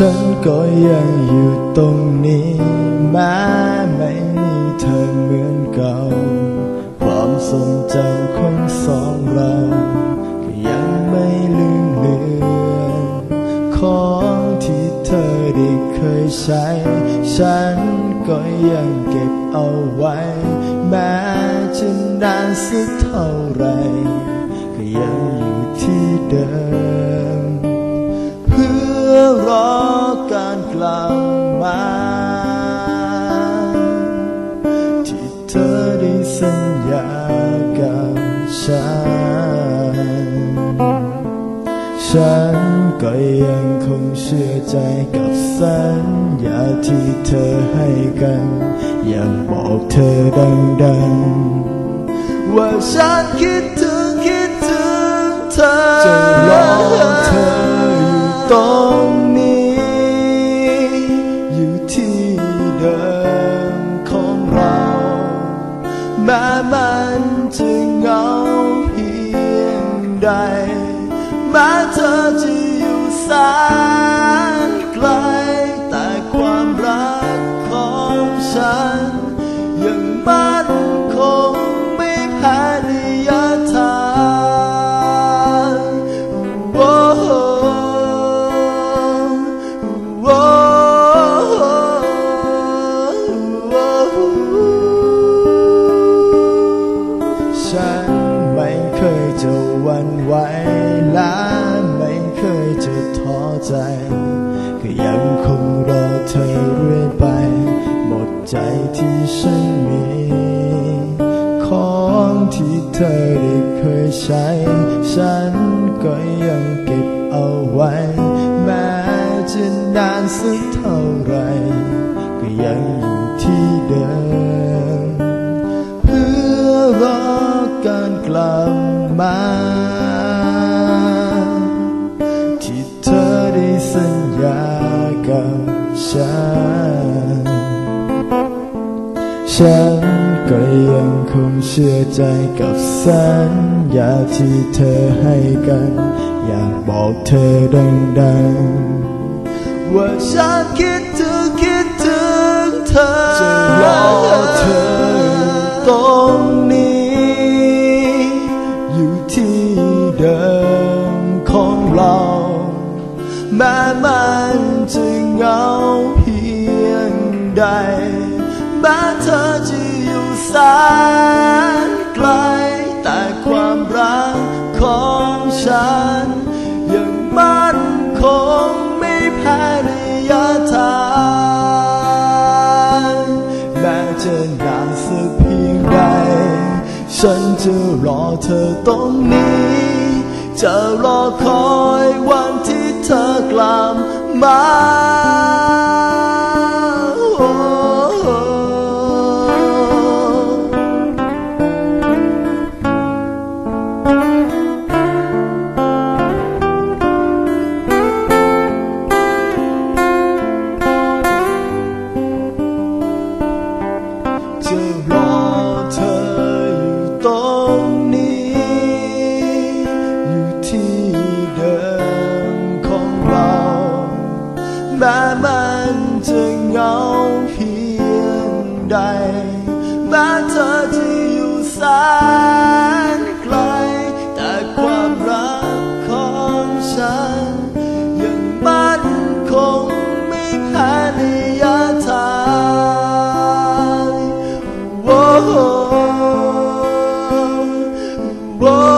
ฉันก็ยังอยู่ตรงนี้แม้ไม่มีเธอเหมือนเก่า ความทรงจำของสองเราก็ยังไม่ลืมเลือนของที่เธอได้เคยใช้ ฉันก็ยังเก็บเอาไว้ แม้จะนานสักเท่าไหรก็ยังอยู่ที่เดิม อได้สัญญากับฉัน ฉันก็ยังคงเชื่อใจกับสัญญาที่เธอให้กัน อยากบอกเธอดังๆ ว่าฉันคิดถึงคิดถึงเธอจะรอเธออยู่ตรงนี้ อยู่ที่เดิม ม้มันจะเหงาเพียงใดแม้เธอจะอยู่สาย ฉันไม่เคยจะหวั่นไหวและไม่เคยจะท้อใจ ก็ยังคงรอเธอเรื่อยไป หมดใจที่ฉันมี ของที่เธอได้เคยใช้ ฉันก็ยังเก็บเอาไว้ แม้จะนานสักเท่าไหรก็ยังอยู่ที่เดิม กลับมา ที่เธอได้สัญญากับฉัน ฉันก็ยังคงเชื่อใจกับสัญญาที่เธอให้กัน อยากบอกเธอดังๆ ว่าฉันคิดถึงคิดถึงเธอ ใด แม้เธอจะอยู่แสนไกล แต่ความรักของฉัน ยังมั่นคงไม่แพ้ระยะทางแม้จะนานสักเพียงใด ฉันจะรอเธอตรงนี้จะรอคอยวันที่เธอกลับมา ใดแม้เธอที่อยู่แสนไกล แต่ความรักของฉัน ยังมั่นคงไม่แพ้นิยทายโอ้โอ้